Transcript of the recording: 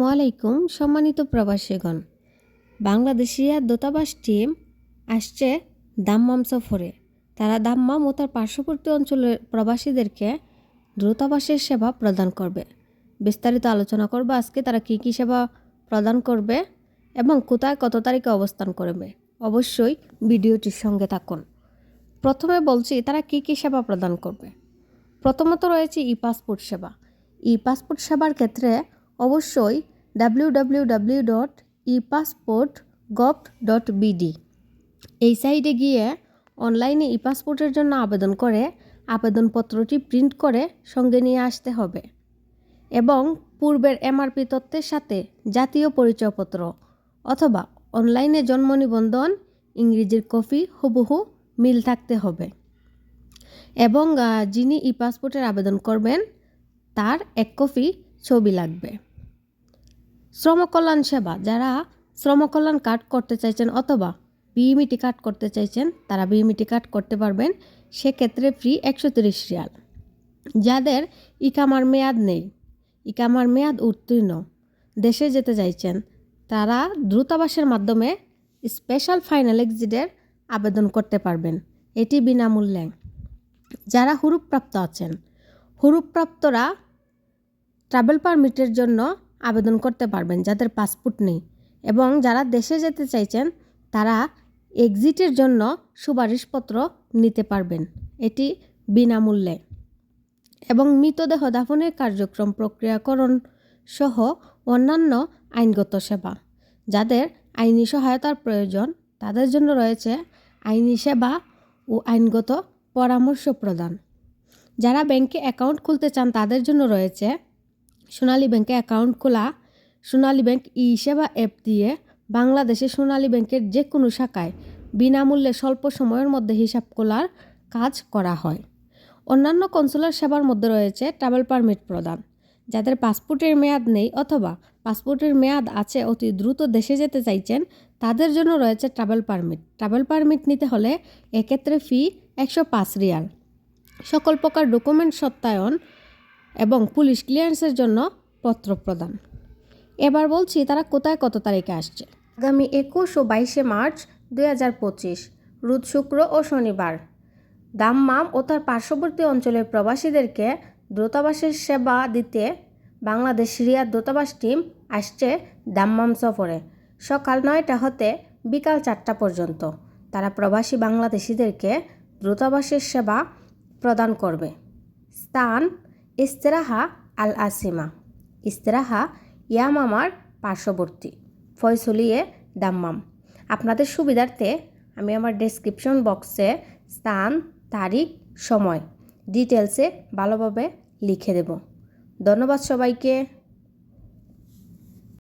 আসসালামু আলাইকুম সম্মানিত প্রবাসীগণ। বাংলাদেশিয়া দূতাবাস টিম আসছে দাম্মাম সফরে। তারা দাম্মাম ও তার পার্শ্ববর্তী অঞ্চলের প্রবাসীদেরকে দূতাবাসের সেবা প্রদান করবে। বিস্তারিত আলোচনা করবে আজকে তারা কী কী সেবা প্রদান করবে এবং কোথায় কত তারিখে অবস্থান করবে। অবশ্যই ভিডিওটির সঙ্গে থাকুন। প্রথমে বলছি, তারা কী কী সেবা প্রদান করবে? প্রথমত রয়েছে ই পাসপোর্ট সেবা। ই পাসপোর্ট সেবার ক্ষেত্রে অবশ্যই W dot E passport gov dot BD এই সাইটে গিয়ে অনলাইনে ই পাসপোর্টের জন্য আবেদন করে, আবেদনপত্রটি প্রিন্ট করে সঙ্গে নিয়ে আসতে হবে। এবং পূর্বের এমআরপি তথ্যের সাথে জাতীয় পরিচয়পত্র অথবা অনলাইনে জন্ম নিবন্ধন, ইংরেজির কপি হুবহু মিল থাকতে হবে। এবং যিনি ই পাসপোর্টের আবেদন করবেন, তার এক কপি ছবি লাগবে। শ্রমকল্যাণ সেবা, যারা শ্রমকল্যাণ কার্ড করতে চাইছেন অথবা বিএমইটি কার্ড করতে চাইছেন, তারা বিএমইটি কার্ড করতে পারবেন। সেক্ষেত্রে ফ্রি একশো তিরিশ রিয়াল। যাদের ইকামার মেয়াদ নেই, ইকামার মেয়াদ উত্তীর্ণ, দেশে যেতে চাইছেন, তারা দ্রুতাবাসের মাধ্যমে স্পেশাল ফাইনাল এক্সিটের আবেদন করতে পারবেন। এটি বিনামূল্যে। যারা হুরুপ্রাপ্ত আছেন হুরুপ্রাপ্তরা ট্রাভেল পারমিটের জন্য আবেদন করতে পারবেন যাদের পাসপোর্ট নেই। এবং যারা দেশে যেতে চাইছেন, তারা এক্সিটের জন্য সুপারিশপত্র নিতে পারবেন। এটি বিনামূল্যে। এবং মৃতদেহ দাফনের কার্যক্রম প্রক্রিয়াকরণ সহ অন্যান্য আইনগত সেবা। যাদের আইনি সহায়তার প্রয়োজন, তাদের জন্য রয়েছে আইনি সেবা ও আইনগত পরামর্শ প্রদান। যারা ব্যাংকে অ্যাকাউন্ট খুলতে চান, তাদের জন্য রয়েছে সোনালী ব্যাংকে অ্যাকাউন্ট খোলা, সোনালী ব্যাংক ই সেবা অ্যাপ দিয়ে বাংলাদেশে সোনালী ব্যাংকের যে কোনো শাখায় বিনামূল্যে স্বল্প সময়ের মধ্যে হিসাব খোলার কাজ করা হয়। অন্যান্য কনসুলার সেবার মধ্যে রয়েছে ট্রাভেল পারমিট প্রদান, যাদের পাসপোর্টের মেয়াদ নেই অথবা পাসপোর্টের মেয়াদ আছে অতি দ্রুত দেশে যেতে চাইছেন, তাদের জন্য রয়েছে ট্রাভেল পারমিট। ট্রাভেল পারমিট নিতে হলে এক্ষেত্রে ফি একশো পাঁচ রিয়াল। সকল প্রকার ডকুমেন্ট সত্যায়ন এবং পুলিশ ক্লিয়ারেন্সের জন্য পত্র প্রদান। এবার বলছি তারা কোথায় কত তারিখে আসছে। আগামী একুশ ও বাইশে মার্চ দুই হাজার পঁচিশ রোজ শুক্র ও শনিবার। দাম্মাম ও তার পার্শ্ববর্তী অঞ্চলের প্রবাসীদেরকে দূতাবাসের সেবা দিতে বাংলাদেশ রিয়াদ দূতাবাস টিম আসছে দাম্মাম সফরে। সকাল নয়টা হতে বিকাল চারটা পর্যন্ত তারা প্রবাসী বাংলাদেশিদেরকে দূতাবাসের সেবা প্রদান করবে। স্থান ইস্তেরাহা আল আসিমা ইস্তরাহা ইয়াম আমার পার্শ্ববর্তী, ফয়সলিয়ে দাম্মাম। আপনাদের সুবিধার্থে আমি আমার ডেসক্রিপশন বক্সে স্থান, তারিখ, সময় ডিটেলসে ভালোভাবে লিখে দেব। ধন্যবাদ সবাইকে।